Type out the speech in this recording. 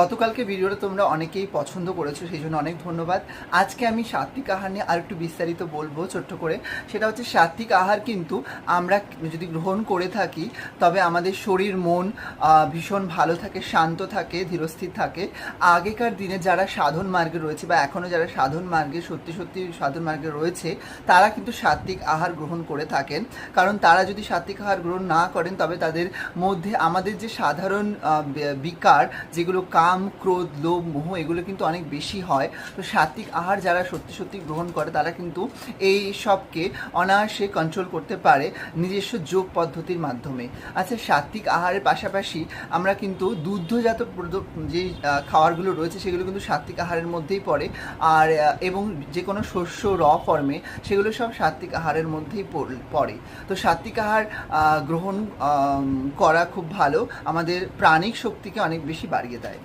গতকালকে ভিডিওটা তোমরা অনেকেই পছন্দ করেছ, সেই জন্য অনেক ধন্যবাদ। আজকে আমি সাত্বিক আহার নিয়ে আর একটু বিস্তারিত বলব ছোট্ট করে। সেটা হচ্ছে সাত্বিক আহার কিন্তু আমরা যদি গ্রহণ করে থাকি, তবে আমাদের শরীর, মন ভীষণ ভালো থাকে, শান্ত থাকে, ধীরস্থির থাকে। আগেকার দিনে যারা সাধন মার্গে রয়েছে বা এখনও যারা সাধন মার্গে, সত্যি সত্যি সাধন মার্গে রয়েছে, তারা কিন্তু সাত্বিক আহার গ্রহণ করে থাকেন। কারণ তারা যদি সাত্বিক আহার গ্রহণ না করেন, তবে তাদের মধ্যে আমাদের যে সাধারণ বিকার, যেগুলো কাম ক্রোধ, লোভ, মোহ এগুলো কিন্তু অনেক বেশি হয়। তো সাত্বিক আহার যারা সত্যি সত্যি গ্রহণ করে, তারা কিন্তু এই সবকে অনায়াসে কন্ট্রোল করতে পারে নিজস্ব যোগ পদ্ধতির মাধ্যমে। আচ্ছা সাত্বিক আহারের পাশাপাশি আমরা কিন্তু দুগ্ধজাত যে খাবারগুলো রয়েছে, সেগুলো কিন্তু সাত্বিক আহারের মধ্যেই পড়ে। আর এবং যে কোনো শস্য র ফর্মে সেগুলো সব সাত্বিক আহারের মধ্যেই পড়ে তো সাত্বিক আহার গ্রহণ করা খুব ভালো। আমাদের প্রাণিক শক্তিকে অনেক বেশি বাড়িয়ে দেয়।